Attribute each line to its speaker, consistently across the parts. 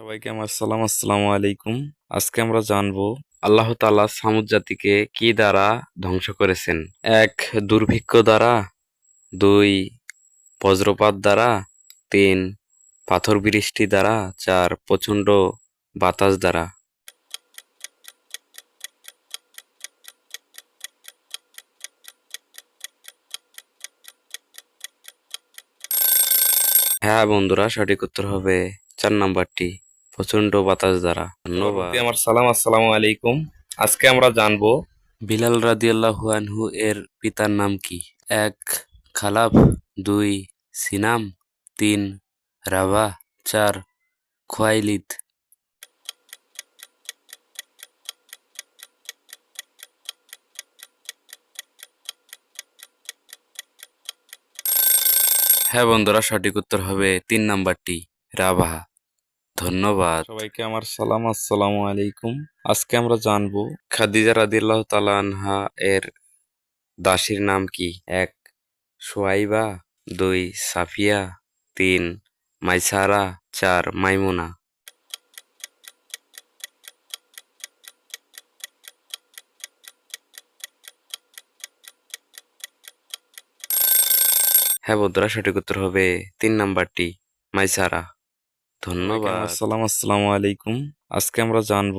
Speaker 1: সবাইকে আমার সালাম, আসসালামু আলাইকুম। আজকে আমরা জানব আল্লাহ তাআলা সামুদ জাতিকে কি দ্বারা ধ্বংস করেছেন? এক, দুর্ভিক্ষ দ্বারা। দুই, বজ্রপাত দ্বারা। তিন, পাথর বৃষ্টি দ্বারা। চার, প্রচণ্ড বাতাস দ্বারা। হ্যাঁ বন্ধুরা, সঠিক উত্তর হবে চার নাম্বারটি। প্রচণ্ড বাতাস দ্বারা। ধন্যবাদ। আমার সালাম আসসালামু আলাইকুম। আজকে আমরা জানব বিলাল রাদিয়াল্লাহু আনহু এর পিতার নাম কি? এক খালাফ। দুই সিনাম। তিন রাভা। চার খোয়াইলিদ। হ্যাঁ বন্ধুরা সঠিক উত্তর হবে তিন নাম্বারটি রাভা। ধন্যবাদ। সবাইকে আমার সালাম, আসসালামু আলাইকুম। আজকে আমরা জানব খাদিজা রাদিয়াল্লাহু তাআলা আনহা এর দাসীর নাম কি? এক সোয়াইবা দুই, সাফিয়া। তিন, মাইসারা। চার, মাইমুনা। হ্যাঁ বন্ধুরা, সঠিক উত্তর হবে তিন নাম্বারটি, মাইসারা। ধন্যবাদ। আসসালাম আসসালামু আলাইকুম। আজকে আমরা জানব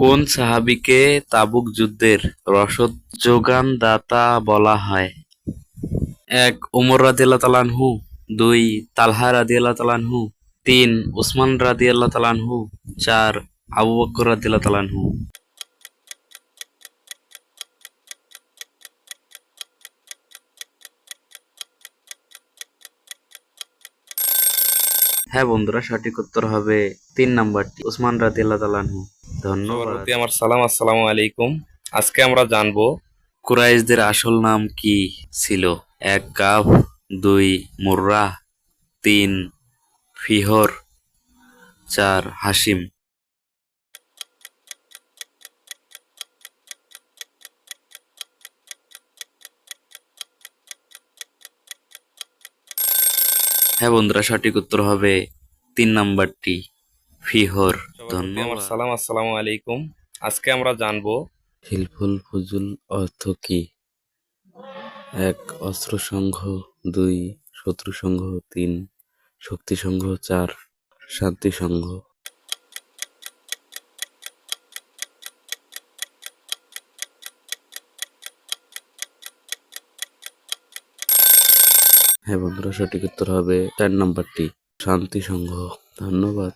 Speaker 1: কোন সাহাবিকে তাবুক যুদ্ধের রসদ যোগান দাতা বলা হয়? এক ওমর রাদিয়াল্লাহু তাআলাহু দুই তালহা রাদিয়াল্লাহু তাআলাহু তিন উসমান রাদিয়াল্লাহু তালানহু চার আবু বকর রাদিয়াল্লাহু তাআলাহু হ্যাঁ বন্ধুরা, সঠিক উত্তর হবে তিন নাম্বারটি, উসমান আল্লাহ তাআলাহু ধন্যবাদ। আমার সালাম, আসসালামু আলাইকুম। আজকে আমরা জানব কুরাইশদের আসল নাম কি ছিল? এক কাফ, দুই মুর্রা, তিন ফিহর, চার হাসিম হ্যাঁ বন্ধুরা সঠিক উত্তর হবে তিন নাম্বারটি ফিহর। ধন্যবাদ। সালাম আসসালামু আলাইকুম। আজকে আমরা জানব হিলফুল ফুজুল অর্থ কি? এক অস্ত্র সংঘ দুই শত্রু সংঘ তিন শক্তি সংঘ চার শান্তি সংঘ। হ্যাঁ বন্ধুরা সঠিক উত্তর হবে চার নাম্বারটি শান্তি সংঘ। ধন্যবাদ।